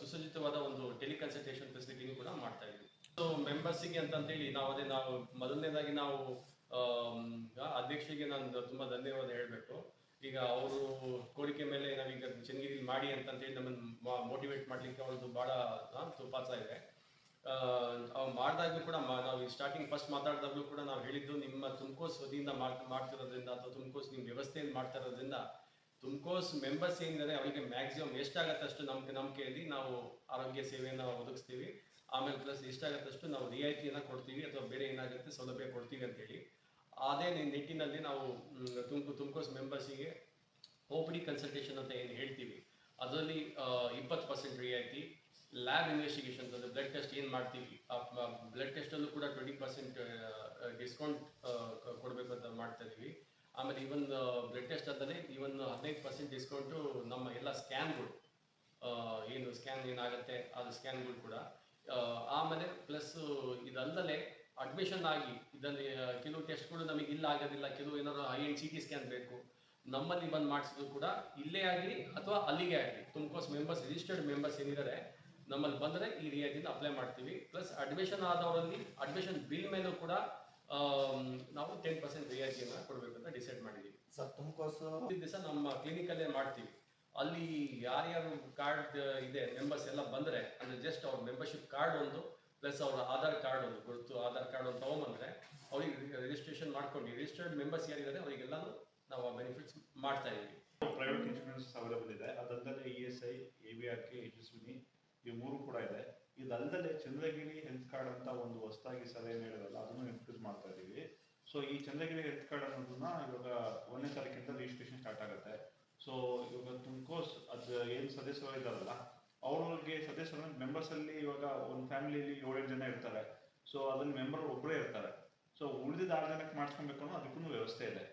ಸುಸಜ್ಜಿತವಾದ ಒಂದು ಟೆಲಿಕನ್ಸಲ್ಟೇಷನ್ ಫೆಸಿಲಿಟಿನೂ ಕೂಡ ಮಾಡ್ತಾ ಇದ್ದೀವಿ ಸೊ ಮೆಂಬರ್ಸಿಗೆ ಅಂತಂತೇಳಿ ನಾವು ಅದೇ ನಾವು ಮೊದಲನೇದಾಗಿ ನಾವು ಅಧ್ಯಕ್ಷರಿಗೆ ನಾನು ತುಂಬಾ ಧನ್ಯವಾದ ಹೇಳಬೇಕು. ಈಗ ಅವರು ಕೋರಿಕೆ ಮೇಲೆ ನಾವೀಗ ಚನ್ನಗಿರಿ ಮಾಡಿ ಅಂತಂತೇಳಿ ನಮ್ಮನ್ನು ಮೋಟಿವೇಟ್ ಮಾಡ್ಲಿಕ್ಕೆ ಅವ್ರದ್ದು ಬಹಳ ತುಪಾಸ ಇದೆ. ಅವ್ರು ಮಾಡಿದಾಗಲೂ ಕೂಡ ನಾವು ಸ್ಟಾರ್ಟಿಂಗ್ ಫಸ್ಟ್ ಮಾತಾಡಿದಾಗಲೂ ಕೂಡ ನಾವು ಹೇಳಿದ್ದು ನಿಮ್ಮ ತುಮಕೋಸ್ ವತಿಯಿಂದ ಮಾಡ್ತಾ ಮಾಡ್ತಿರೋದ್ರಿಂದ ಅಥವಾ ತುಮಕೋಸ್ ನಿಮ್ಮ ವ್ಯವಸ್ಥೆಯಿಂದ ಮಾಡ್ತಾ ಇರೋದ್ರಿಂದ ತುಮಕೋಸ್ ಮೆಂಬರ್ಸ್ ಏನಿದ್ದಾರೆ ಅವರಿಗೆ ಮ್ಯಾಕ್ಸಿಮಮ್ ಎಷ್ಟಾಗತ್ತೆ ಅಷ್ಟು ನಮ್ಗೆ ನಂಬಿಕೆಯಲ್ಲಿ ನಾವು ಆರೋಗ್ಯ ಸೇವೆಯನ್ನು ಒದಗಿಸ್ತೀವಿ. ಆಮೇಲೆ ಪ್ಲಸ್ ಎಷ್ಟಾಗತ್ತಷ್ಟು ನಾವು ರಿಯಾಯಿತಿಯನ್ನು ಕೊಡ್ತೀವಿ ಅಥವಾ ಬೇರೆ ಏನಾಗುತ್ತೆ ಸೌಲಭ್ಯ ಕೊಡ್ತೀವಿ ಅಂತೇಳಿ. ಅದೇ ನಿಟ್ಟಿನಲ್ಲಿ ನಾವು ತುಮಕು, ತುಮಕೋಸ್ ಮೆಂಬರ್ಸಿಗೆ ಒ ಕನ್ಸಲ್ಟೇಷನ್ ಅಂತ ಏನು ಹೇಳ್ತೀವಿ. ಅದರಲ್ಲಿ ಇಪ್ಪತ್ತು ಪರ್ಸೆಂಟ್ ರಿಯಾಯಿತಿ ಲ್ಯಾಬ್ ಇನ್ವೆಸ್ಟಿಗೇಷನ್ ಅಂದರೆ ಬ್ಲಡ್ ಟೆಸ್ಟ್ ಏನು ಮಾಡ್ತೀವಿ. ಆ ಬ್ಲಡ್ ಟೆಸ್ಟಲ್ಲೂ ಕೂಡ ಟ್ವೆಂಟಿ ಪರ್ಸೆಂಟ್ ಡಿಸ್ಕೌಂಟ್ ಕೊಡಬೇಕು ಅಂತ ಮಾಡ್ತಾ ಇದೀವಿ. ಆಮೇಲೆ ಈವನ್ ಬ್ಲಡ್ ಟೆಸ್ಟ್ ಅಂತಲೇ ಈವನ್ ಹದಿನೈದು ಪರ್ಸೆಂಟ್ ಡಿಸ್ಕೌಂಟು ನಮ್ಮ ಎಲ್ಲ ಸ್ಕ್ಯಾನ್ಗಳು ಏನು ಸ್ಕ್ಯಾನ್ ಏನಾಗುತ್ತೆ, ಅದು ಸ್ಕ್ಯಾನ್ಗಳು ಕೂಡ. ಆಮೇಲೆ ಪ್ಲಸ್ ಇದಲ್ಲದೆ ಅಡ್ಮಿಷನ್ ಆಗಿ ಇದರಲ್ಲಿ ಕೆಲವು ಟೆಸ್ಟ್ಗಳು ನಮಗೆ ಇಲ್ಲ ಆಗೋದಿಲ್ಲ, ಕೆಲವು ಏನಾದ್ರು I N C T scan ಬೇಕು, ನಮ್ಮಲ್ಲಿ ಬಂದು ಮಾಡಿಸಿದ್ರು ಕೂಡ ಇಲ್ಲೇ ಆಗಲಿ ಅಥವಾ ಅಲ್ಲಿಗೆ ಆಗಲಿ. ತುಮಕೋಸ್ ಮೆಂಬರ್ಸ್ ರಿಜಿಸ್ಟರ್ಡ್ ಮೆಂಬರ್ಸ್ ಏನಿದ್ದಾರೆ ನಮ್ಮಲ್ಲಿ ಬಂದರೆ ಈ ರಿಯಾಯಿತಿನ ಅಪ್ಲೈ ಮಾಡ್ತೀವಿ. ಪ್ಲಸ್ ಅಡ್ಮಿಷನ್ ಆದವರಲ್ಲಿ ಅಡ್ಮಿಷನ್ ಬಿಲ್ ಮೇಲೂ ಕೂಡ ನಾವು ಟೆನ್ ಪರ್ಸೆಂಟ್ ರಿಯಾಯಿತಿಯನ್ನು ಕೊಡಬೇಕು ಅಂತ ಡಿಸೈಡ್ ಮಾಡಿದ್ದೀವಿ ಸರ್ ತುಮಕೋಸು ಈ ದಿವಸ ನಮ್ಮ ಕ್ಲಿನಿಕಲ್ಲೇ ಮಾಡ್ತೀವಿ. ಅಲ್ಲಿ ಯಾರ್ಯಾರು ಕಾರ್ಡ್ ಇದೆ ಮೆಂಬರ್ಸ್ ಎಲ್ಲ ಬಂದರೆ ಅಂದರೆ ಜಸ್ಟ್ ಅವ್ರ ಮೆಂಬರ್ಶಿಪ್ ಕಾರ್ಡ್ ಒಂದು ಪ್ಲಸ್ ಅವರ ಆಧಾರ್ ಕಾರ್ಡ್ ಒಂದು ಗುರುತು ಆಧಾರ್ ಕಾರ್ಡ್ ಒಂದು ತೊಗೊಂಬಂದ್ರೆ ಅವ್ರಿಗೆ ರಿಜಿಸ್ಟ್ರೇಷನ್ ಮಾಡ್ಕೊಂಡು ರಿಜಿಸ್ಟರ್ಡ್ ಮೆಂಬರ್ಸ್ ಯಾರಿದ್ದಾರೆ ಅವರಿಗೆಲ್ಲಾನು ನಾವು ಆ ಬೆನಿಫಿಟ್ಸ್ ಮಾಡ್ತಾ ಇದ್ದೀವಿ. ಪ್ರೈವೇಟ್ ಇನ್ಶೂರೆನ್ಸ್ ಅವೈಲೇಬಲ್ ಇದೆ ಅದಲ್ಲದೆ E S I A B R K Yashasvini ಇವು ಮೂರು ಕೂಡ ಇದೆ. ಇದಲ್ಲದೆ ಚಂದ್ರಗಿರಿ ಹೆಲ್ತ್ ಕಾರ್ಡ್ ಅಂತ ಒಂದು ಹೊಸದಾಗಿ ಸಲಹೆ ಹೇಳಿದ್ರಲ್ಲ ಅದನ್ನು ಇಂಟ್ರೊಡ್ಯೂಸ್ ಮಾಡ್ತಾ ಇದ್ದೀವಿ. ಸೊ ಈ ಚಂದ್ರಗಿರಿ ಹೆಲ್ತ್ ಕಾರ್ಡ್ ಅನ್ನೋದನ್ನ ಇವಾಗ ಒಂದನೇ ತಾರೀಕಿಂದ ರಿಜಿಸ್ಟ್ರೇಷನ್ ಸ್ಟಾರ್ಟ್ ಆಗುತ್ತೆ. ಸೊ ಇವಾಗ ತುಮಕೋಸ್ ಅದು ಏನು ಸದಸ್ಯರು ಇದ್ದಾರಲ್ಲ ಅವ್ರಿಗೆ ಸದಸ್ಯರು ಮೆಂಬರ್ಸ್ ಅಲ್ಲಿ ಇವಾಗ ಒಂದು ಫ್ಯಾಮಿಲಿಯಲ್ಲಿ ಏಳೆಂಟು ಜನ ಇರ್ತಾರೆ. ಸೊ ಅದನ್ನ ಮೆಂಬರ್ ಒಬ್ಬರೇ ಇರ್ತಾರೆ. ಸೊ ಉಳಿದಿದ್ದ ಆರು ಜನಕ್ಕೆ ಮಾಡಿಸ್ಕೊಬೇಕು ಅನ್ನೋ ಅದಕ್ಕೂ ವ್ಯವಸ್ಥೆ ಇದೆ.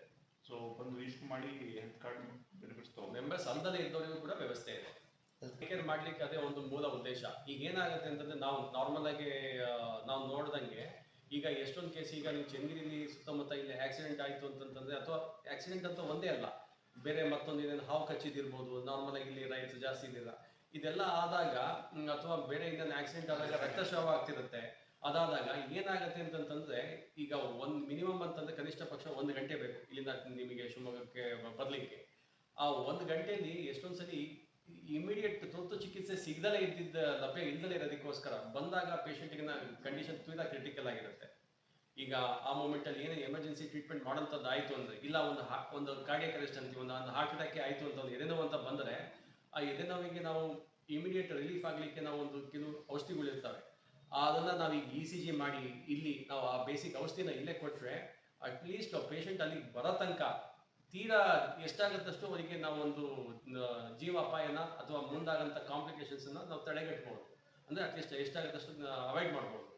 ಸೊ ಬಂದು ರಿಜಿಸ್ಟರ್ ಮಾಡಿ ಹೆಲ್ತ್ ಕಾರ್ಡ್ ಬೆನಿಫಿಟ್ಸ್ ತಗೋ ಮೆಂಬರ್ಸ್ ಅಲ್ಲದೆ ಇದ್ದವರಿಗೂ ಕೂಡ ವ್ಯವಸ್ಥೆ ಇದೆ. ಕೇರ್ ಮಾಡ್ಲಿಕ್ಕೆ ಅದೇ ಒಂದು ಮೂಲ ಉದ್ದೇಶ. ಈಗ ಏನಾಗುತ್ತೆ ಅಂತಂದ್ರೆ ನಾವು ನಾರ್ಮಲ್ ಆಗಿ ನಾವು ನೋಡ್ದಂಗೆ ಈಗ ಎಷ್ಟೊಂದು ಕೇಸ್ ಈಗ ನೀವು ಚನ್ನಗಿರಿಲಿ ಸುತ್ತಮುತ್ತ ಇಲ್ಲಿ ಆಕ್ಸಿಡೆಂಟ್ ಆಯ್ತು ಅಂತಂತಂದ್ರೆ ಅಥವಾ ಆಕ್ಸಿಡೆಂಟ್ ಅಂತ ಒಂದೇ ಅಲ್ಲ. ಬೇರೆ ಮತ್ತೊಂದು ಏನೇನು ಹಾವು ಕಚ್ಚಿದಿರ್ಬೋದು ನಾರ್ಮಲ್ ಆಗಿ ಇಲ್ಲಿ ರೈತ ಜಾಸ್ತಿ ಇದಿಲ್ಲ ಇದೆಲ್ಲ ಆದಾಗ ಅಥವಾ ಬೇರೆ ಇದನ್ನು ಆಕ್ಸಿಡೆಂಟ್ ಆದಾಗ ರಕ್ತಸ್ರಾವ ಆಗ್ತಿರುತ್ತೆ. ಅದಾದಾಗ ಏನಾಗುತ್ತೆ ಅಂತಂತಂದ್ರೆ ಈಗ ಒಂದು ಮಿನಿಮಮ್ ಅಂತಂದ್ರೆ ಕನಿಷ್ಠ ಪಕ್ಷ ಒಂದು ಗಂಟೆ ಬೇಕು ಇಲ್ಲಿಂದ ನಿಮಗೆ ಶಿವಮೊಗ್ಗಕ್ಕೆ ಬರ್ಲಿಕ್ಕೆ. ಆ ಒಂದು ಗಂಟೆಯಲ್ಲಿ ಎಷ್ಟೊಂದು ಸರಿ ಇಮಿಡಿಯೇಟ್ ತುರ್ತು ಚಿಕಿತ್ಸೆ ಸಿಗದಲೇ ಇದ್ದಿದ್ದ ಲಭ್ಯ ಇಲ್ದಲೇ ಇರೋದಕ್ಕೋಸ್ಕರ ಬಂದಾಗ ಪೇಷಂಟ್ಗೆ ಕಂಡೀಷನ್ ತೀರಾ ಕ್ರಿಟಿಕಲ್ ಆಗಿರುತ್ತೆ. ಈಗ ಆ ಮೂಮೆಂಟ್ ಅಲ್ಲಿ ಏನೇ ಎಮರ್ಜೆನ್ಸಿ ಟ್ರೀಟ್ಮೆಂಟ್ ಮಾಡೋಂಥದ್ದು ಆಯ್ತು ಅಂದ್ರೆ, ಇಲ್ಲ ಒಂದು ಒಂದು ಕಾರ್ಡಿಯಕ್ ಅರೆಸ್ಟ್ ಅಂತ ಒಂದು ಒಂದು ಹಾರ್ಟ್ ಅಟ್ಯಾಕ್ ಆಯ್ತು ಅಂತ ಒಂದು ಎದೆನೋವು ಅಂತ ಬಂದರೆ, ಆ ಎದೆನೋವಿಗೆ ನಾವು ಇಮಿಡಿಯೇಟ್ ರಿಲೀಫ್ ಆಗಲಿಕ್ಕೆ ನಾವು ಒಂದು ಕೆಲವು ಔಷಧಿಗಳಿರ್ತವೆ ಅದನ್ನ ನಾವೀಗ ಇ ಸಿ ಜಿ ಮಾಡಿ ಇಲ್ಲಿ ನಾವು ಆ ಬೇಸಿಕ್ ಔಷಧಿನ ಇಲ್ಲೇ ಕೊಟ್ರೆ ಅಟ್ಲೀಸ್ಟ್ ಪೇಷಂಟ್ ಅಲ್ಲಿ ಬರೋ ತನಕ ತೀರಾ ಎಷ್ಟಾಗತ್ತಷ್ಟು ಅವರಿಗೆ ನಾವು ಒಂದು ಜೀವ ಜೀವಾಪಾಯನ ಅಥವಾ ಮುಂದಾಗಂತ ಕಾಂಪ್ಲಿಕೇಶನ್ಸ್ ಅನ್ನ ನಾವು ತಡೆಗಟ್ಟಬಹುದು ಅಂದ್ರೆ ಅಟ್ಲೀಸ್ಟ್ ಎಷ್ಟಾಗತ್ತಷ್ಟು ಅವಾಯ್ಡ್ ಮಾಡ್ಬೋದು.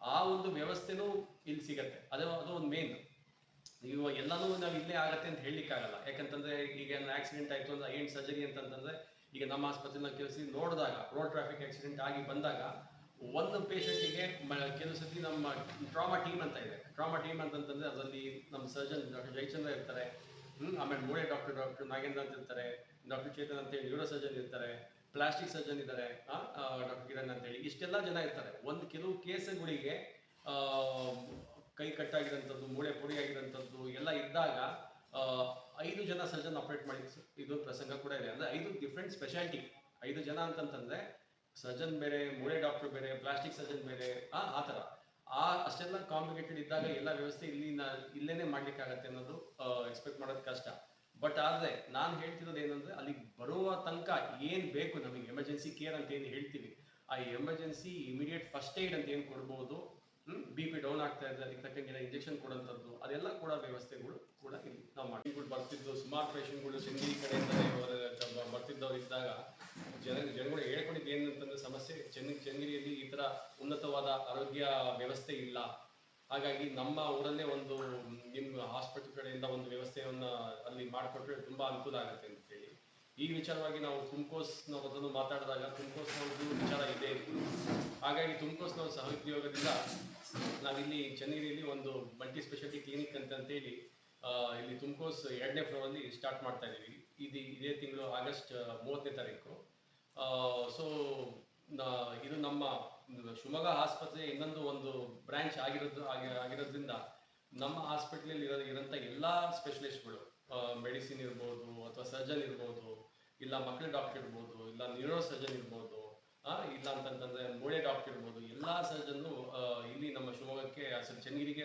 ಆ ಒಂದು ವ್ಯವಸ್ಥೆನೂ ಇಲ್ಲಿ ಸಿಗತ್ತೆ. ಅದು ಅದು ಒಂದು ಮೇನ್ ನೀವು ಎಲ್ಲನೂ ನಾವು ಇಲ್ಲೇ ಆಗತ್ತೆ ಅಂತ ಹೇಳಲಿಕ್ಕಾಗಲ್ಲ. ಯಾಕಂತಂದ್ರೆ ಈಗ ಆಕ್ಸಿಡೆಂಟ್ ಆಯ್ತು ಅಂದ್ರೆ ಏನು ಸರ್ಜರಿ ಅಂತಂತಂದ್ರೆ ಈಗ ನಮ್ಮ ಆಸ್ಪತ್ರೆನ ಕೆಲಸ ನೋಡಿದಾಗ ರೋಡ್ ಟ್ರಾಫಿಕ್ ಆಕ್ಸಿಡೆಂಟ್ ಆಗಿ ಬಂದಾಗ ಒಂದು ಪೇಷಂಟಿಗೆ ಕೆಲವು ಸತಿ ನಮ್ಮ ಟ್ರಾಮಾ ಟೀಮ್ ಅಂತ ಇದೆ. ಟ್ರಾಮಾ ಟೀಮ್ ಅಂತಂತಂದ್ರೆ ಅದರಲ್ಲಿ ನಮ್ಮ ಸರ್ಜನ್ ಡಾಕ್ಟರ್ ಜಯಚಂದ್ರ ಇರ್ತಾರೆ. ಆಮೇಲೆ ಮೂಳೆ ಡಾಕ್ಟರ್ ಡಾಕ್ಟರ್ ನಾಗೇಂದ್ರ ಅಂತ ಇರ್ತಾರೆ, ಡಾಕ್ಟರ್ ಚೇತನ್ ಅಂತೇಳಿ ನ್ಯೂರೋ ಸರ್ಜನ್ ಇರ್ತಾರೆ ಪ್ಲಾಸ್ಟಿಕ್ ಸರ್ಜನ್ ಇದ್ದಾರೆ ಡಾಕ್ಟರ್ ಕಿರಣ್ ಅಂತೇಳಿ, ಇಷ್ಟೆಲ್ಲ ಜನ ಇರ್ತಾರೆ. ಒಂದು ಕೆಲವು ಕೇಸ್ಗಳಿಗೆ ಕೈ ಕಟ್ಟಾಗಿರೋಂಥದ್ದು, ಮೂಳೆ ಪುಡಿ ಆಗಿರೋಂಥದ್ದು ಎಲ್ಲ ಇದ್ದಾಗ ಐದು ಜನ ಸರ್ಜನ್ ಆಪರೇಟ್ ಮಾಡಿ, ಇದು ಪ್ರಸಂಗ ಕೂಡ ಇದೆ. ಅಂದ್ರೆ ಐದು ಡಿಫ್ರೆಂಟ್ ಸ್ಪೆಷಾಲಿಟಿ ಐದು ಜನ ಅಂತಂತಂದ್ರೆ ಸರ್ಜನ್ ಬೇರೆ, ಮೂಳೆ ಡಾಕ್ಟರ್ ಬೇರೆ ಪ್ಲಾಸ್ಟಿಕ್ ಸರ್ಜನ್ ಬೇರೆ ಆ ಥರ. ಆ ಅಷ್ಟೆಲ್ಲ ಕಾಂಪ್ಲಿಕೇಟೆಡ್ ಇದ್ದಾಗ ಎಲ್ಲ ವ್ಯವಸ್ಥೆ ಇಲ್ಲಿ ಇಲ್ಲೇನೆ ಮಾಡ್ಲಿಕ್ಕೆ ಆಗತ್ತೆ ಅನ್ನೋದು ಎಕ್ಸ್ಪೆಕ್ಟ್ ಮಾಡೋದು ಕಷ್ಟ. ಬಟ್ ಆದ್ರೆ ನಾನು ಹೇಳ್ತಿರೋದು ಏನಂದ್ರೆ ಅಲ್ಲಿ ಬರುವ ತನಕ ಏನ್ ಬೇಕು ನಮಗೆ ಎಮರ್ಜೆನ್ಸಿ ಕೇರ್ ಅಂತ ಏನು ಹೇಳ್ತೀವಿ. ಆ ಎಮರ್ಜೆನ್ಸಿ ಇಮಿಡಿಯೇಟ್ ಫಸ್ಟ್ ಏಡ್ ಅಂತ ಏನು ಕೊಡ್ಬೋದು? ಬಿ ಪಿ ಡೌನ್ ಆಗ್ತಾ ಇದೆ ಅದಕ್ಕೆ ತಕ್ಕಂಗೆ ಇಂಜೆಕ್ಷನ್ ಕೊಡೋಂಥದ್ದು, ಅದೆಲ್ಲ ಕೂಡ ವ್ಯವಸ್ಥೆಗಳು ಕೂಡ ಇಲ್ಲಿ ನಾವು ಮಾಡಿ ಬರ್ತಿದ್ದು ಸುಮಾರು ಪೇಷಂಟ್ಗಳು ಸಿಂಧಿ ಕಡೆಯಿಂದ ಬರ್ತಿದ್ದವ್ರು ಇದ್ದಾಗ ಜನ ಜನಗಳು ಹೇಳ್ಕೊಂಡಿದ್ದು ಏನಂತಂದ್ರೆ ಸಮಸ್ಯೆ ಚೆನ್ನ ಚೆನ್ನಗಿರಿಯಲ್ಲಿ ಈ ತರ ಉನ್ನತವಾದ ಆರೋಗ್ಯ ವ್ಯವಸ್ಥೆ ಇಲ್ಲ. ಹಾಗಾಗಿ ನಮ್ಮ ಊರಲ್ಲೇ ಒಂದು ನಿಮ್ಮ ಹಾಸ್ಪಿಟಲ್ ಕಡೆಯಿಂದ ಒಂದು ವ್ಯವಸ್ಥೆಯನ್ನು ಅಲ್ಲಿ ಮಾಡಿಕೊಟ್ರೆ ತುಂಬಾ ಅನುಕೂಲ ಆಗುತ್ತೆ ಅಂತ ಹೇಳಿ. ಈ ವಿಚಾರವಾಗಿ ನಾವು ತುಮಕೋಸ್ನ ಮೊದಲು ಮಾತಾಡಿದಾಗ ತುಮಕೋಸ್ನವ್ರದ್ದು ವಿಚಾರ ಇದೆ ಇತ್ತು ಹಾಗಾಗಿ ತುಮಕೋಸ್ನವ್ರ ಸಹೋದ್ಯೋಗದಿಂದ ನಾವಿಲ್ಲಿ ಚೆನ್ನಗಿರಿಯಲ್ಲಿ ಒಂದು ಮಲ್ಟಿ ಸ್ಪೆಷಾಲಿಟಿ ಕ್ಲಿನಿಕ್ ಅಂತ ಅಂತೇಳಿ ಆ, ಇಲ್ಲಿ ತುಮಕೋಸ್ ಎರಡನೇ ಫ್ಲೋರಲ್ಲಿ ಸ್ಟಾರ್ಟ್ ಮಾಡ್ತಾ ಇದ್ದೀವಿ. ಇದು ಇದೇ ತಿಂಗಳು ಆಗಸ್ಟ್ ಮೂವತ್ತನೇ ತಾರೀಕು. ಸೊ ಇದು ನಮ್ಮ ಶಿವಮೊಗ್ಗ ಆಸ್ಪತ್ರೆ ಇನ್ನೊಂದು ಒಂದು ಬ್ರಾಂಚ್ ಆಗಿರೋದು, ಆಗಿ- ಆಗಿರೋದ್ರಿಂದ ನಮ್ಮ ಹಾಸ್ಪಿಟ್ಲಲ್ಲಿ ಇರೋ, ಇರೋಂಥ ಎಲ್ಲ ಸ್ಪೆಷಲಿಸ್ಟ್ಗಳು ಮೆಡಿಸಿನ್ ಇರ್ಬೋದು ಅಥವಾ ಸರ್ಜನ್ ಇರ್ಬೋದು, ಇಲ್ಲ ಮಕ್ಕಳ ಡಾಕ್ಟರ್ ಇರ್ಬೋದು, ಇಲ್ಲ ನ್ಯೂರೋ ಸರ್ಜನ್ ಇರ್ಬೋದು ಇಲ್ಲ ಅಂತಂತಂದ್ರೆ ಮೂಳೆ ಡಾಕ್ಟರ್ ಇರ್ಬೋದು, ಎಲ್ಲ ಸರ್ಜನ್ನು ಇಲ್ಲಿ ನಮ್ಮ ಶಿವಮೊಗ್ಗಕ್ಕೆ ಚೆನ್ನಗಿರಿಗೆ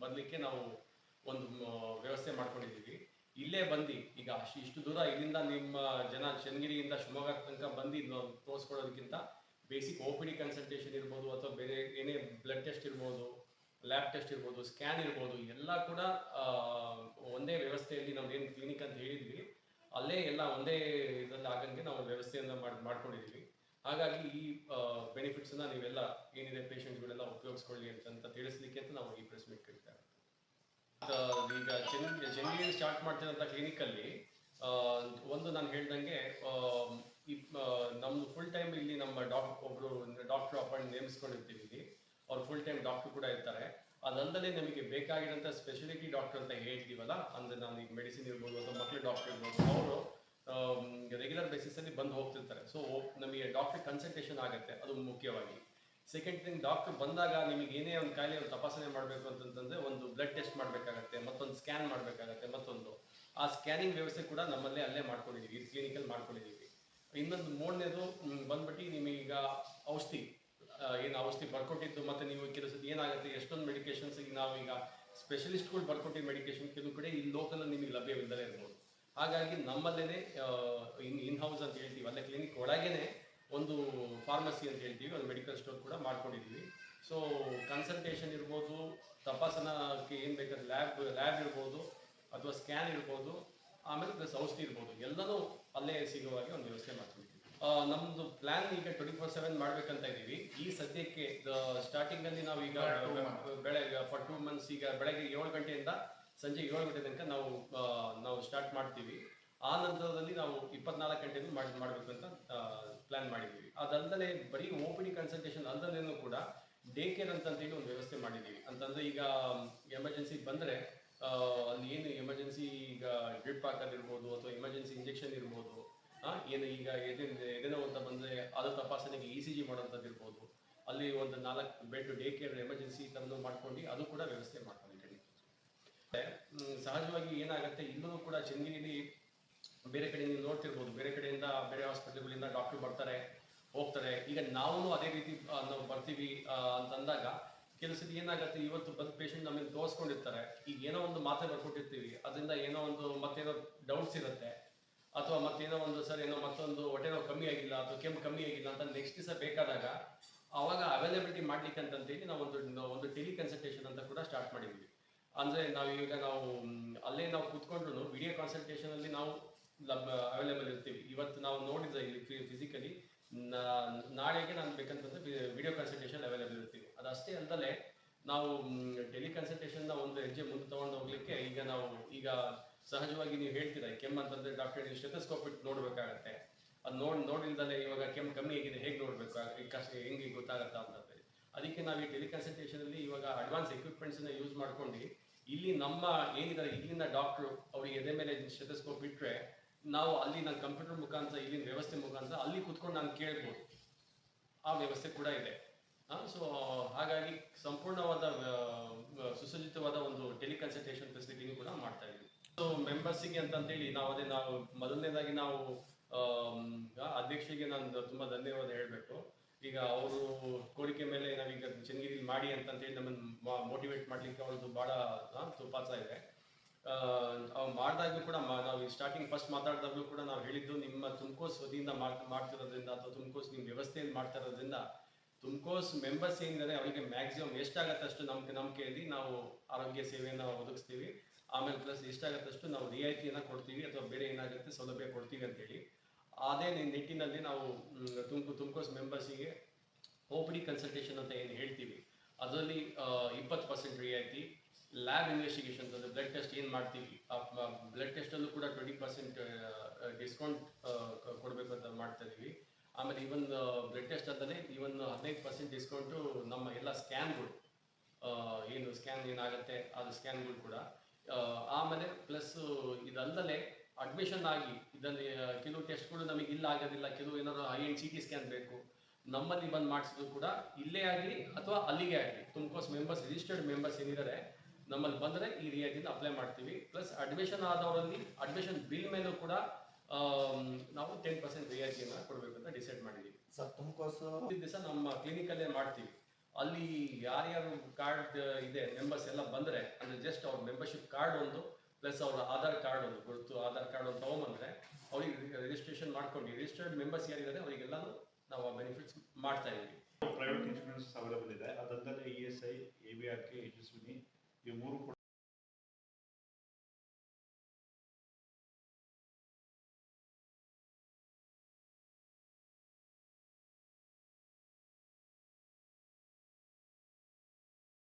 ಬರಲಿಕ್ಕೆ ನಾವು ಒಂದು ವ್ಯವಸ್ಥೆ ಮಾಡ್ಕೊಂಡಿದ್ದೀವಿ. ಇಲ್ಲೇ ಬಂದು. ಈಗ ಅಷ್ಟು ಇಷ್ಟು ದೂರ ಇಲ್ಲಿಂದ ನಿಮ್ಮ ಜನ ಚನ್ನಗಿರಿಯಿಂದ ಶಿವಮೊಗ್ಗ ತನಕ ಬಂದು ನಾವು ತೋರಿಸ್ಕೊಳ್ಳೋದಕ್ಕಿಂತ basic O P D consultation ಇರ್ಬೋದು ಅಥವಾ ಬೇರೆ ಏನೇ ಬ್ಲಡ್ ಟೆಸ್ಟ್ ಇರ್ಬೋದು ಲ್ಯಾಬ್ ಟೆಸ್ಟ್ ಇರ್ಬೋದು ಸ್ಕ್ಯಾನ್ ಇರ್ಬೋದು, ಎಲ್ಲ ಕೂಡ ಒಂದೇ ವ್ಯವಸ್ಥೆಯಲ್ಲಿ ನಾವು ಏನು ಕ್ಲಿನಿಕ್ ಅಂತ ಹೇಳಿದ್ವಿ. ಅಲ್ಲೇ ಎಲ್ಲ ಒಂದೇ ಇದರಲ್ಲಿ ಆಗಂಗೆ ನಾವು ವ್ಯವಸ್ಥೆಯನ್ನು ಮಾಡಿ ಮಾಡ್ಕೊಂಡಿದ್ದೀವಿ ಹಾಗಾಗಿ ಈ ಬೆನಿಫಿಟ್ಸನ್ನು ನೀವೆಲ್ಲ ಏನಿದೆ ಪೇಷಂಟ್ಗಳೆಲ್ಲ ಉಪಯೋಗಿಸ್ಕೊಳ್ಳಿ ಅಂತ ತಿಳಿಸ್ಲಿಕ್ಕೆ ಅಂತ ನಾವು ಈ ಪ್ರೆಸ್ ಮೀಟ್ ಕರಿತಾರೆ ಈಗ ಚೆನ್ನಗಿರಿ ಸ್ಟಾರ್ಟ್ ಮಾಡ್ತಿರೋಂಥ ಕ್ಲಿನಿಕಲ್ಲಿ ಒಂದು ನಾನು ಹೇಳ್ದಂಗೆ ನಮ್ದು ಫುಲ್ ಟೈಮ್ ಇಲ್ಲಿ ನಮ್ಮ ಡಾಕ್ಟರ್ ಒಬ್ರು ಡಾಕ್ಟರ್ ಅಪಾಯಿಂಟ್ ನೇಮಿಸ್ಕೊಂಡಿರ್ತೀವಿ. ಇಲ್ಲಿ ಅವ್ರು ಫುಲ್ ಟೈಮ್ ಡಾಕ್ಟರ್ ಕೂಡ ಇರ್ತಾರೆ. ಅದಲ್ಲದೆ ನಮಗೆ ಬೇಕಾಗಿರೋಂಥ ಸ್ಪೆಷಾಲಿಟಿ ಡಾಕ್ಟರ್ ಅಂತ ಹೇಳ್ತೀವಲ್ಲ, ಅಂದ್ರೆ ನಾನು ಈಗ ಮೆಡಿಸಿನ್ ಇರ್ಬೋದು ಅಥವಾ ಮಕ್ಕಳ ಡಾಕ್ಟರ್ ಇರ್ಬೋದು, ಅವರು ರೆಗ್ಯುಲರ್ ಬೇಸಿಸಲ್ಲಿ ಬಂದು ಹೋಗ್ತಿರ್ತಾರೆ. ಸೊ ನಮಗೆ ಡಾಕ್ಟರ್ ಕನ್ಸಲ್ಟೇಷನ್ ಆಗುತ್ತೆ, ಅದು ಮುಖ್ಯವಾಗಿ. ಸೆಕೆಂಡ್ ಥಿಂಗ್ ಡಾಕ್ಟರ್ ಬಂದಾಗ ನಿಮಗೆ ಏನೇ ಒಂದು ಕಾಯಿಲೆ ಒಂದು ತಪಾಸಣೆ ಮಾಡಬೇಕು ಅಂತಂತಂದ್ರೆ ಒಂದು ಬ್ಲಡ್ ಟೆಸ್ಟ್ ಮಾಡಬೇಕಾಗತ್ತೆ, ಮತ್ತೊಂದು ಸ್ಕ್ಯಾನ್ ಮಾಡಬೇಕಾಗತ್ತೆ, ಮತ್ತೊಂದು. ಆ ಸ್ಕ್ಯಾನಿಂಗ್ ವ್ಯವಸ್ಥೆ ಕೂಡ ನಮ್ಮಲ್ಲೇ ಅಲ್ಲೇ ಮಾಡ್ಕೊಂಡಿದ್ದೀವಿ ಕ್ಲಿನಿಕಲ್ ಮಾಡ್ಕೊಂಡಿದ್ದೀವಿ ಇನ್ನೊಂದು ಮೂರನೇದು ಬಂದ್ಬಿಟ್ಟು ನಿಮಗೀಗ ಔಷಧಿ ಏನು ಔಷಧಿ ಬರ್ಕೊಟ್ಟಿದ್ದು, ಮತ್ತೆ ನೀವು ಕೆಲವು ಏನಾಗುತ್ತೆ, ಎಷ್ಟೊಂದು ಮೆಡಿಕೇಶನ್ಸ್ ಈಗ ನಾವು ಈಗ ಸ್ಪೆಷಲಿಸ್ಟ್ಗಳು ಬರ್ಕೊಟ್ಟಿದ್ದ ಮೆಡಿಕೇಶನ್ ಕೆಲವು ಕಡೆ ಈ ಲೋಕಲ್ ನಿಮಗೆ ಲಭ್ಯವಿಲ್ಲದೇ ಇರ್ಬೋದು. ಹಾಗಾಗಿ ನಮ್ಮಲ್ಲೇ ಇನ್ ಇನ್ ಹೌಸ್ ಅಂತ ಹೇಳ್ತೀವಿ, ಅಲ್ಲೇ ಕ್ಲಿನಿಕ್ ಒಳಗೇನೆ ಒಂದು ಫಾರ್ಮಸಿ ಅಂತ ಹೇಳ್ತೀವಿ ಒಂದು ಮೆಡಿಕಲ್ ಸ್ಟೋರ್ ಕೂಡ ಮಾಡ್ಕೊಂಡಿದ್ದೀವಿ. ಸೊ ಕನ್ಸಲ್ಟೇಷನ್ ಇರ್ಬೋದು ತಪಾಸಣಕ್ಕೆ ಏನು ಬೇಕಾದ್ರೆ ಲ್ಯಾಬ್ ಲ್ಯಾಬ್ ಇರ್ಬೋದು ಅಥವಾ ಸ್ಕ್ಯಾನ್ ಇರ್ಬೋದು ಆಮೇಲೆ ಪ್ಲಸ್ ಔಷಧಿ ಇರ್ಬೋದು ಎಲ್ಲನೂ ಅಲ್ಲೇ ಸಿಗುವ ಹಾಗೆ ಒಂದು ವ್ಯವಸ್ಥೆ ಮಾಡ್ಕೊಂಡಿದ್ದೀವಿ. ನಮ್ಮದು ನಮ್ದು ಪ್ಲಾನ್ ಈಗ ಟ್ವೆಂಟಿ ಫೋರ್ ಸೆವೆನ್ ಮಾಡ್ಬೇಕಂತ ಇದ್ದೀವಿ. ಈ ಸದ್ಯಕ್ಕೆ ಸ್ಟಾರ್ಟಿಂಗ್ ಅಲ್ಲಿ ನಾವು ಈಗ ಬೆಳಗ್ಗೆ ಫಾರ್ ಟೂ ಮಂತ್ಸ್ ಈಗ ಬೆಳಗ್ಗೆ ಏಳು ಗಂಟೆಯಿಂದ ಸಂಜೆ ಏಳು ಗಂಟೆ ತನಕ ನಾವು ನಾವು ಸ್ಟಾರ್ಟ್ ಮಾಡ್ತೀವಿ. ಆ ನಂತರದಲ್ಲಿ ನಾವು ಇಪ್ಪತ್ನಾಲ್ಕು ಗಂಟೆಗೂ ಮಾಡಿ, ಮಾಡಬೇಕು ಅಂತ ಪ್ಲಾನ್ ಮಾಡಿದ್ದೀವಿ. ಅದಲ್ಲದೆ ಬರೀ ಓ ಪಿ ಡಿ ಕನ್ಸಲ್ಟೇಷನ್ ಅಲ್ಲದೇನೂ ಕೂಡ ಡೇ ಕೇರ್ ಅಂತ ಹೇಳಿ ಒಂದು ವ್ಯವಸ್ಥೆ ಮಾಡಿದ್ದೀವಿ. ಅಂತಂದ್ರೆ ಈಗ ಎಮರ್ಜೆನ್ಸಿ ಬಂದರೆ ಅಲ್ಲಿ ಏನು ಎಮರ್ಜೆನ್ಸಿ ಈಗ ಡ್ರಿಪ್ ಹಾಕೋದಿರ್ಬೋದು ಅಥವಾ ಎಮರ್ಜೆನ್ಸಿ ಇಂಜೆಕ್ಷನ್ ಇರ್ಬೋದು ಏನು ಈಗ ಎದೆ- ಎದೆನೋ ಅಂತ ಬಂದರೆ ಅದು ತಪಾಸಣೆಗೆ ಇ ಸಿ ಜಿ ಮಾಡೋಂಥದ್ದು ಇರ್ಬೋದು, ಅಲ್ಲಿ ಒಂದು ನಾಲ್ಕು ಬೆಡ್ ಡೇ ಕೇರ್ ಎಮರ್ಜೆನ್ಸಿ ತಂದು ಮಾಡ್ಕೊಂಡು ಅದು ಕೂಡ ವ್ಯವಸ್ಥೆ ಮಾಡ್ಕೊಂಡಿದ್ದೀವಿ ಸಹಜವಾಗಿ ಏನಾಗುತ್ತೆ, ಇಲ್ಲೂ ಕೂಡ ಚೆನ್ನಗಿರಿಲಿ ಬೇರೆ ಕಡೆ ನೀವು ನೋಡ್ತಿರ್ಬೋದು, ಬೇರೆ ಕಡೆಯಿಂದ ಬೇರೆ ಹಾಸ್ಪಿಟ್ಲ್ಗಳಿಂದ ಡಾಕ್ಟರ್ ಬರ್ತಾರೆ, ಹೋಗ್ತಾರೆ. ಈಗ ನಾವು ಅದೇ ರೀತಿ ನಾವು ಬರ್ತೀವಿ ಅಂತಂದಾಗ ಕೆಲಸದ ಏನಾಗುತ್ತೆ, ಇವತ್ತು ಬಂದ ಪೇಷಂಟ್ ನಮಗೆ ತೋರಿಸ್ಕೊಂಡಿರ್ತಾರೆ. ಈಗ ಏನೋ ಒಂದು ಮಾತ್ರೆ ಬರ್ಕೊಟ್ಟಿರ್ತೀವಿ, ಅದರಿಂದ ಏನೋ ಒಂದು ಮತ್ತೇನೋ ಡೌಟ್ಸ್ ಇರುತ್ತೆ, ಅಥವಾ ಮತ್ತೇನೋ ಒಂದು ಸರ್ ಏನೋ ಮತ್ತೊಂದು ಹೊಟ್ಟೆನೋ ಕಮ್ಮಿ ಆಗಿಲ್ಲ, ಅಥವಾ ಕೆಮ್ಮು ಕಮ್ಮಿ ಆಗಿಲ್ಲ ಅಂತ ನೆಕ್ಸ್ಟ್ ದಿವಸ ಬೇಕಾದಾಗ ಅವಾಗ ಅವೈಲಬಿಲಿಟಿ ಮಾಡ್ಲಿಕ್ಕೆ ಅಂತಂದೇಳಿ ನಾವು ಒಂದು ಒಂದು ಟೆಲಿ ಕನ್ಸಲ್ಟೇಷನ್ ಅಂತ ಕೂಡ ಸ್ಟಾರ್ಟ್ ಮಾಡಿದ್ವಿ. ಅಂದರೆ ನಾವು ಈಗ ನಾವು ಅಲ್ಲೇ ನಾವು ಕೂತ್ಕೊಂಡ್ರು ವಿಡಿಯೋ ಕನ್ಸಲ್ಟೇಷನ್ ಅಲ್ಲಿ ನಾವು ಅವೈಲೇಬಲ್ ಇರ್ತೀವಿ. ಇವತ್ತು ನಾವು ನೋಡಿದ್ರೆ ಇಲ್ಲಿ ಫಿಸಿಕಲಿ ನಾಳೆಗೆ ನಾನು ಬೇಕಂತಂದ್ರೆ ವಿಡಿಯೋ ಕನ್ಸಲ್ಟೇಷನ್ ಅವೈಲೇಬಲ್ ಇರ್ತೀವಿ. ಅದಷ್ಟೇ ಅಂತಲೇ ನಾವು ಟೆಲಿ ಕನ್ಸಲ್ಟೇಷನ್ನ ಒಂದು ಹೆಜ್ಜೆ ಮುಂದೆ ತಗೊಂಡು ಹೋಗ್ಲಿಕ್ಕೆ ಈಗ ನಾವು, ಈಗ ಸಹಜವಾಗಿ ನೀವು ಹೇಳ್ತೀರಾ ಕೆಮ್ಮು ಅಂತಂದ್ರೆ ಡಾಕ್ಟರ್ ಸ್ಟೆಥೋಸ್ಕೋಪ್ ಇಟ್ಟು ನೋಡ್ಬೇಕಾಗತ್ತೆ. ಅದು ನೋಡ್, ನೋಡಿಲ್ದಲೆ ಇವಾಗ ಕೆಮ್ಮು ಕಮ್ಮಿ ಆಗಿದೆ, ಹೇಗೆ ನೋಡ್ಬೇಕು ಹೆಂಗೆ ಗೊತ್ತಾಗತ್ತಾ ಅಂತಂದ್ರೆ ಅದಕ್ಕೆ ನಾವು ಈ ಟೆಲಿ ಕನ್ಸಲ್ಟೇಷನ್ ಅಲ್ಲಿ ಇವಾಗ ಅಡ್ವಾನ್ಸ್ ಎಕ್ವಿಪ್ಮೆಂಟ್ಸ್ನ ಯೂಸ್ ಮಾಡ್ಕೊಂಡು, ಇಲ್ಲಿ ನಮ್ಮ ಏನಿದ್ದಾರೆ ಇಲ್ಲಿಂದ ಡಾಕ್ಟ್ರು ಅವ್ರಿಗೆ ಎದೆ ಮೇಲೆ ಸ್ಟೆಥೋಸ್ಕೋಪ್ ಇಟ್ರೆ ನಾವು ಅಲ್ಲಿ ನಾನು ಕಂಪ್ಯೂಟರ್ ಮುಖಾಂತರ, ಇಲ್ಲಿನ ವ್ಯವಸ್ಥೆ ಮುಖಾಂತರ ಅಲ್ಲಿ ಕುತ್ಕೊಂಡು ನಾನು ಕೇಳ್ಬೋದು. ಆ ವ್ಯವಸ್ಥೆ ಕೂಡ ಇದೆ. ಸೊ ಹಾಗಾಗಿ ಸಂಪೂರ್ಣವಾದ ಸುಸಜ್ಜಿತವಾದ ಒಂದು ಟೆಲಿಕನ್ಸಲ್ಟೇಷನ್ ಫೆಸಿಲಿಟಿನೂ ಕೂಡ ಮಾಡ್ತಾ ಇದ್ದೀವಿ. ಸೊ ಮೆಂಬರ್ಸಿಗೆ ಅಂತಂತೇಳಿ ನಾವು ಅದೇ ನಾವು, ಮೊದಲನೇದಾಗಿ ನಾವು ಅಧ್ಯಕ್ಷರಿಗೆ ನಾನು ತುಂಬ ಧನ್ಯವಾದ ಹೇಳಬೇಕು. ಈಗ ಅವರು ಕೋರಿಕೆ ಮೇಲೆ ನಾವೀಗ ಚೆನ್ನಗಿರಿ ಮಾಡಿ ಅಂತಂತೇಳಿ ನಮ್ಮನ್ನು ಮೋಟಿವೇಟ್ ಮಾಡ್ಲಿಕ್ಕೆ ಅವರದ್ದು ಭಾಳ ತುಪಾಸ ಇದೆ. ಮಾಡಿದಾಗಲೂ ಕೂಡ ನಾವು ಸ್ಟಾರ್ಟಿಂಗ್ ಫಸ್ಟ್ ಮಾತಾಡಿದಾಗ್ಲೂ ಕೂಡ ನಾವು ಹೇಳಿದ್ದು ನಿಮ್ಮ ತುಮಕೋಸ್ ವತಿಯಿಂದ ಮಾಡ್ತಾ ಮಾಡ್ತಿರೋದ್ರಿಂದ ಅಥವಾ ತುಮಕೋಸ್ ನಿಮ್ಮ ವ್ಯವಸ್ಥೆಯಿಂದ ಮಾಡ್ತಾ ಇರೋದ್ರಿಂದ ತುಮಕೋಸ್ ಮೆಂಬರ್ಸ್ ಏನಿದ್ದಾರೆ ಅವರಿಗೆ ಮ್ಯಾಕ್ಸಿಮಮ್ ಎಷ್ಟಾಗತ್ತೆ ಅಷ್ಟು ನಮ್ಗೆ ನಂಬಿಕೆಯಲ್ಲಿ ನಾವು ಆರೋಗ್ಯ ಸೇವೆಯನ್ನು ಒದಗಿಸ್ತೀವಿ. ಆಮೇಲೆ ಪ್ಲಸ್ ಎಷ್ಟಾಗತ್ತಷ್ಟು ನಾವು ರಿಯಾಯಿತಿಯನ್ನು ಕೊಡ್ತೀವಿ ಅಥವಾ ಬೇರೆ ಏನಾಗುತ್ತೆ ಸೌಲಭ್ಯ ಕೊಡ್ತೀವಿ ಅಂತೇಳಿ ಅದೇ ನಿಟ್ಟಿನಲ್ಲಿ ನಾವು ತುಮಕು ತುಮಕೋಸ್ ಮೆಂಬರ್ಸಿಗೆ ಓ ಪಿ ಡಿ ಕನ್ಸಲ್ಟೇಷನ್ ಅಂತ ಏನು ಹೇಳ್ತೀವಿ. ಅದರಲ್ಲಿ ಇಪ್ಪತ್ತು ಪರ್ಸೆಂಟ್ ರಿಯಾಯಿತಿ ಲ್ಯಾಬ್ ಇನ್ವೆಸ್ಟಿಗೇಷನ್ ಅಂದರೆ ಬ್ಲಡ್ ಟೆಸ್ಟ್ ಏನು ಮಾಡ್ತೀವಿ? ಆ ಬ್ಲಡ್ ಟೆಸ್ಟಲ್ಲೂ ಕೂಡ ಟ್ವೆಂಟಿ ಪರ್ಸೆಂಟ್ ಡಿಸ್ಕೌಂಟ್ ಕೊಡಬೇಕು ಅಂತ ಮಾಡ್ತಾ ಇದೀವಿ ಆಮೇಲೆ ಈವನ್ ಬ್ಲಡ್ ಟೆಸ್ಟ್ ಅಂತಲೇ ಈವನ್ ಹದಿನೈದು ಪರ್ಸೆಂಟ್ ಡಿಸ್ಕೌಂಟು ನಮ್ಮ ಎಲ್ಲ ಸ್ಕ್ಯಾನ್ಗಳು ಏನು ಸ್ಕ್ಯಾನ್ ಏನಾಗುತ್ತೆ, ಅದು ಸ್ಕ್ಯಾನ್ಗಳು ಕೂಡ. ಆಮೇಲೆ ಪ್ಲಸ್ ಇದಲ್ಲದೆ ಅಡ್ಮಿಷನ್ ಆಗಿ ಇದನ್ನ ಕೆಲವು ಟೆಸ್ಟ್ಗಳು ನಮಗೆ ಇಲ್ಲ ಆಗೋದಿಲ್ಲ, ಕೆಲವು ಏನಾದ್ರು I N C T scan ಬೇಕು, ನಮ್ಮಲ್ಲಿ ಬಂದು ಮಾಡಿಸಿದ್ರು ಕೂಡ ಇಲ್ಲೇ ಆಗಲಿ ಅಥವಾ ಅಲ್ಲಿಗೆ ಆಗಲಿ. ತುಮಕೋಸ್ ಮೆಂಬರ್ಸ್ ರಿಜಿಸ್ಟರ್ಡ್ ಮೆಂಬರ್ಸ್ ಏನಿದ್ದಾರೆ ನಮ್ಮಲ್ಲಿ ಬಂದರೆ ಈ ರಿಯಾಯಿತಿ ಅಪ್ಲೈ ಮಾಡ್ತೀವಿ. ಪ್ಲಸ್ ಅಡ್ಮಿಷನ್ ಆದವರಲ್ಲಿ ಅಡ್ಮಿಷನ್ ಬಿಲ್ ಮೇಲೂ ಕೂಡ ನಾವು ಟೆನ್ ಪರ್ಸೆಂಟ್ ರಿಯಾಯಿತಿಯನ್ನು ಕೊಡಬೇಕು ಅಂತ ಡಿಸೈಡ್ ಮಾಡಿದ್ದೀವಿ ಸರ್ ತುಮಕೋಸು ದಿವಸ ನಮ್ಮ ಕ್ಲಿನಿಕಲ್ಲೇ ಮಾಡ್ತೀವಿ. ಅಲ್ಲಿ ಯಾರ್ಯಾರು ಕಾರ್ಡ್ ಇದೆ ಮೆಂಬರ್ಸ್ ಎಲ್ಲ ಬಂದರೆ ಅಂದರೆ ಜಸ್ಟ್ ಅವ್ರ ಮೆಂಬರ್ಶಿಪ್ ಕಾರ್ಡ್ ಒಂದು ಪ್ಲಸ್ ಅವರ ಆಧಾರ್ ಕಾರ್ಡ್ ಒಂದು ಗುರುತು ಆಧಾರ್ ಕಾರ್ಡ್ ಒಂದು ತೊಗೊಂಬಂದ್ರೆ ಅವ್ರಿಗೆ ರಿಜಿಸ್ಟ್ರೇಷನ್ ಮಾಡ್ಕೊಂಡು ರಿಜಿಸ್ಟರ್ಡ್ ಮೆಂಬರ್ಸ್ ಯಾರಿದ್ದಾರೆ ಅವರಿಗೆಲ್ಲ ನಾವು ಆ ಬೆನಿಫಿಟ್ಸ್ ಮಾಡ್ತಾ ಇದ್ದೀವಿ. ಪ್ರೈವೇಟ್ ಇನ್ಶೂರೆನ್ಸ್ ಅವೈಲೇಬಲ್ ಇದೆ. ಅದಲ್ಲದೆ E S I A B R K Yashasvini ಈ ಮೂರು ಕೂಡ